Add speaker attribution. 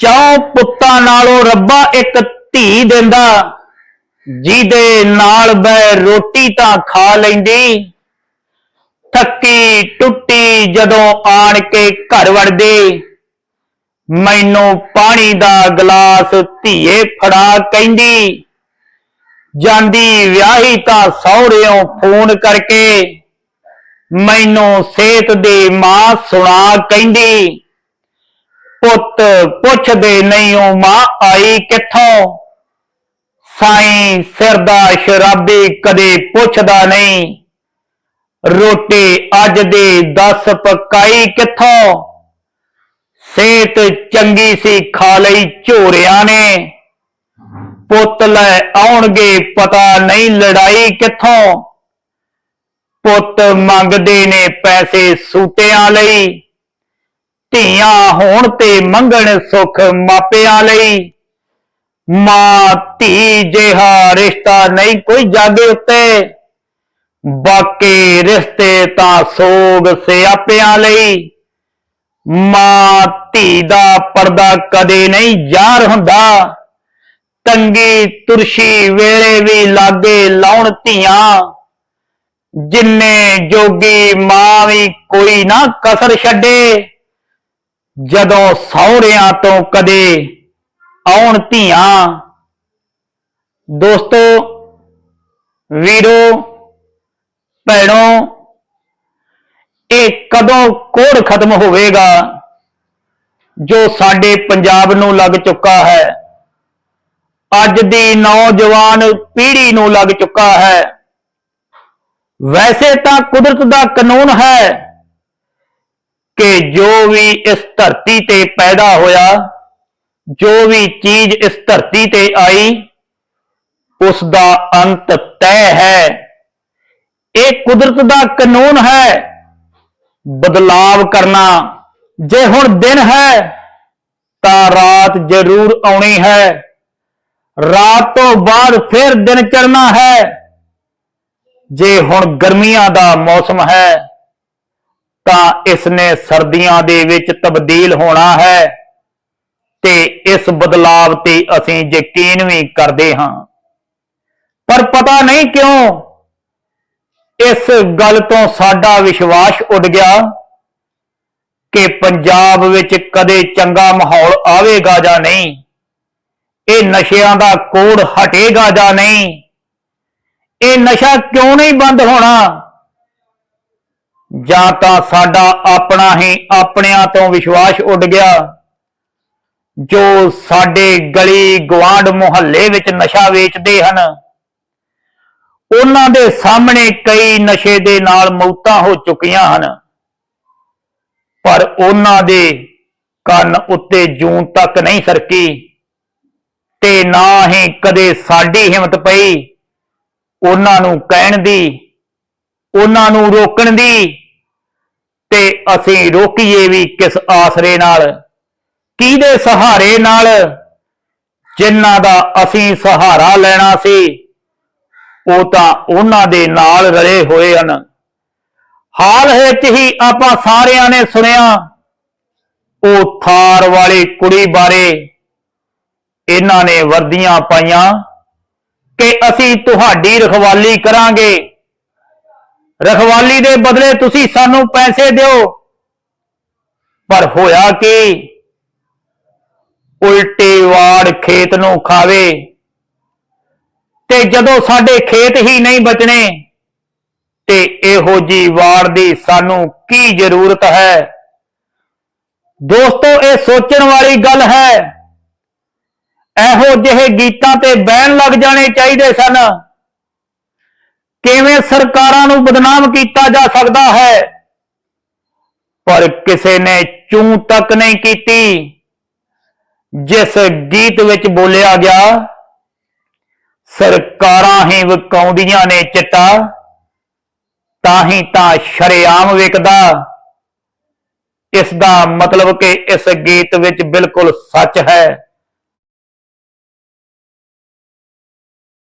Speaker 1: ਚੌ ਪੁੱਤਾਂ ਨਾਲੋਂ ਰੱਬਾ ਇੱਕ ਧੀ ਦਿੰਦਾ? ਜਿਹਦੇ ਨਾਲ ਬੈ ਰੋਟੀ ਤਾਂ ਖਾ ਲੈਂਦੀ। ਥੱਕੀ ਟੁੱਟੀ ਜਦੋਂ ਆਣ ਕੇ ਘਰ ਵੜਦੀ। ਮੈਨੂੰ ਪਾਣੀ ਦਾ ਗਲਾਸ ਧੀਏ ਫੜਾ ਕਹਿੰਦੀ। ਜਾਂਦੀ ਵਿਆਹੀ ਤਾਂ ਸਹੁਰਿਓਂ ਫੋਨ ਕਰਕੇ। ਮੈਨੂੰ ਸੇਤ ਦੀ ਮਾਂ ਸੁਣਾ ਕਹਿੰਦੀ। ਪੁੱਤ ਪੁੱਛਦੇ ਨਹੀਂ ਉਹ ਮਾਂ ਆਈ ਕਿੱਥੋਂ? ਸਾਈਂ ਸਿਰ ਦਾ ਸ਼ਰਾਬੀ ਕਦੇ ਪੁੱਛਦਾ ਨਹੀਂ। ਰੋਟੀ ਅੱਜ ਦੀ 10 ਪਕਾਈ ਕਿੱਥੋਂ? ਸਿਹਤ ਚੰਗੀ ਸੀ ਖਾ ਲਈ ਝੋਰਿਆਂ ਨੇ। ਪੁੱਤ ਲੈ ਆਉਣਗੇ ਪਤਾ ਨਹੀਂ ਲੜਾਈ ਕਿੱਥੋਂ? ਪੁੱਤ ਮੰਗਦੇ ਨੇ ਪੈਸੇ ਸੂਟਿਆਂ ਲਈ। ਧੀਆਂ ਹੋਣ ਤੇ ਮੰਗਣ ਸੁਖ ਮਾਪਿਆਂ ਲਈ। ਮਾਂ, ਧੀ ਜਿਹਾ ਰਿਸ਼ਤਾ ਨਹੀਂ ਕੋਈ ਜਾਗੇ ਉੱਤੇ। ਬਾਕੀ ਰਿਸ਼ਤੇ ਤਾਂ ਸੋਗ ਸਿਆਪਿਆਂ ਲਈ। ਮਾਂ, ਧੀ ਦਾ ਪਰਦਾ ਕਦੇ ਨਹੀਂ ਜ਼ਾਰ ਹੁੰਦਾ। ਤੰਗੀ ਤੁਰਸ਼ੀ ਵੇਲੇ ਵੀ ਲਾਗੇ ਲਾਉਣ ਧੀਆਂ। ਜਿੰਨੇ ਜੋਗੀ ਮਾਂ ਵੀ ਕੋਈ ਨਾ ਕਸਰ ਛੱਡੇ। ਜਦੋਂ ਸਹੁਰਿਆਂ ਤੋਂ ਕਦੇ ਆਉਣ ਧੀਆਂ। ਦੋਸਤੋ, ਵੀਰੋ, ਭੈਣੋ, ਇਹ ਕਦੋਂ ਕੋੜ ਖਤਮ ਹੋਵੇਗਾ ਜੋ ਸਾਡੇ ਪੰਜਾਬ ਨੂੰ ਲੱਗ ਚੁੱਕਾ ਹੈ? ਅੱਜ ਦੀ ਨੌਜਵਾਨ ਪੀੜ੍ਹੀ ਨੂੰ ਲੱਗ ਚੁੱਕਾ ਹੈ। ਵੈਸੇ ਤਾਂ ਕੁਦਰਤ ਦਾ ਕਾਨੂੰਨ ਹੈ ਕਿ ਜੋ ਵੀ ਇਸ ਧਰਤੀ ਤੇ ਪੈਦਾ ਹੋਇਆ, ਜੋ ਵੀ ਚੀਜ਼ ਇਸ ਧਰਤੀ ਤੇ ਆਈ ਉਸ ਦਾ ਅੰਤ ਤੈਅ ਹੈ। ਇਹ ਕੁਦਰਤ ਦਾ ਕਾਨੂੰਨ ਹੈ। ਬਦਲਾਵ ਕਰਨਾ ਜੇ ਹੁਣ ਦਿਨ ਹੈ, ਤਾਂ ਰਾਤ ਜ਼ਰੂਰ ਆਉਣੀ ਹੈ। ਰਾਤ ਤੋਂ ਬਾਅਦ ਫਿਰ ਦਿਨ ਚੜਨਾ ਹੈ। ਜੇ ਹੁਣ ਗਰਮੀਆਂ ਦਾ ਮੌਸਮ ਹੈ ਤਾਂ ਇਸ ਨੇ ਸਰਦੀਆਂ ਦੇ ਵਿੱਚ ਤਬਦੀਲ ਹੋਣਾ ਹੈ ਤੇ ਇਸ ਬਦਲਾਵ ਤੇ ਅਸੀਂ ਯਕੀਨ ਵੀ ਕਰਦੇ ਹਾਂ। ਪਰ ਪਤਾ ਨਹੀਂ ਕਿਉਂ ਇਸ ਗੱਲ ਤੋਂ ਸਾਡਾ ਵਿਸ਼ਵਾਸ ਉੱਡ ਗਿਆ ਕਿ ਪੰਜਾਬ ਵਿੱਚ ਕਦੇ ਚੰਗਾ ਮਾਹੌਲ ਆਵੇਗਾ ਜਾਂ ਨਹੀਂ, ਇਹ ਨਸ਼ਿਆਂ ਦਾ ਕੋੜ ਹਟੇਗਾ ਜਾਂ ਨਹੀਂ, ਇਹ ਨਸ਼ਾ ਕਿਉਂ ਨਹੀਂ ਬੰਦ ਹੋਣਾ? ਜਾਂ ਤਾਂ ਸਾਡਾ ਆਪਣਾ ਹੀ ਆਪਣਿਆਂ ਤੋਂ ਵਿਸ਼ਵਾਸ ਉੱਡ ਗਿਆ, ਜੋ ਸਾਡੇ ਗਲੀ ਗਵਾਂਡ ਮੁਹੱਲੇ ਵਿੱਚ ਨਸ਼ਾ ਵੇਚਦੇ ਹਨ। ਉਹਨਾਂ ਦੇ ਸਾਹਮਣੇ ਕਈ ਨਸ਼ੇ ਦੇ ਨਾਲ ਮੌਤਾਂ ਹੋ ਚੁੱਕੀਆਂ ਹਨ, ਪਰ ਉਹਨਾਂ ਦੇ ਕੰਨ ਉੱਤੇ ਜੂਨ ਤੱਕ ਨਹੀਂ ਸਰਕੀ ਤੇ ਨਾ ਹੀ ਕਦੇ ਸਾਡੀ ਹਿੰਮਤ ਪਈ ਉਹਨਾਂ ਨੂੰ ਕਹਿਣ ਦੀ ਉਹਨਾਂ ਨੂੰ ਰੋਕਣ ਦੀ ਤੇ ਅਸੀਂ ਰੋਕੀਏ ਵੀ ਕਿਸ ਆਸਰੇ ਨਾਲ, ਕਿਹਦੇ ਸਹਾਰੇ ਨਾਲ ਜਿਨ੍ਹਾਂ ਦਾ ਅਸੀਂ ਸਹਾਰਾ ਲੈਣਾ ਸੀ, ਉਹ ਤਾਂ ਉਹਨਾਂ ਦੇ ਨਾਲ ਰਲੇ ਹੋਏ ਹਨ। ਹਾਲ ਵਿੱਚ ਹੀ ਆਪਾਂ ਸਾਰਿਆਂ ਨੇ ਸੁਣਿਆ, ਉਹ ਥਾਰ ਵਾਲੀ ਕੁੜੀ ਬਾਰੇ ਇਹਨਾਂ ਨੇ ਵਰਦੀਆਂ ਪਾਈਆਂ ਕਿ ਅਸੀਂ ਤੁਹਾਡੀ ਰਖਵਾਲੀ ਕਰਾਂਗੇ। ਰਖਵਾਲੀ ਦੇ ਬਦਲੇ ਤੁਸੀਂ ਸਾਨੂੰ ਪੈਸੇ ਦਿਓ। ਪਰ ਹੋਇਆ ਕਿ? ਉਲਟੇ ਵਾੜ ਖੇਤ ਨੂੰ ਖਾਵੇ। ਤੇ ਜਦੋਂ ਸਾਡੇ ਖੇਤ ਹੀ ਨਹੀਂ ਬਚਣੇ, ਤੇ ਇਹੋ ਜੀ ਵਾੜ ਦੀ ਸਾਨੂੰ ਕੀ ਜ਼ਰੂਰਤ ਹੈ? ਦੋਸਤੋ, ਇਹ ਸੋਚਣ ਵਾਲੀ ਗੱਲ ਹੈ। ਇਹੋ ਜਿਹੇ ਗੀਤਾਂ ਤੇ ਬੈਨ ਲੱਗ ਜਾਣੇ ਚਾਹੀਦੇ ਸਨ। ਕਿਵੇਂ ਸਰਕਾਰਾਂ ਨੂੰ ਬਦਨਾਮ ਕੀਤਾ ਜਾ ਸਕਦਾ ਹੈ? ਪਰ ਕਿਸੇ ਨੇ ਚੂੰ ਤੱਕ ਨਹੀਂ ਕੀਤੀ। ਜਿਸ ਗੀਤ ਵਿੱਚ ਬੋਲਿਆ ਗਿਆ, ਸਰਕਾਰਾਂ ਹੀ ਵਿਕਾਉਂਦੀਆਂ ਨੇ ਚਿੱਟਾ, ਤਾਂ ਹੀ ਤਾਂ ਸ਼ਰੇਆਮ ਵਿਕਦਾ। ਇਸ ਦਾ ਮਤਲਬ ਕਿ ਇਸ ਗੀਤ ਵਿੱਚ ਬਿਲਕੁਲ ਸੱਚ ਹੈ।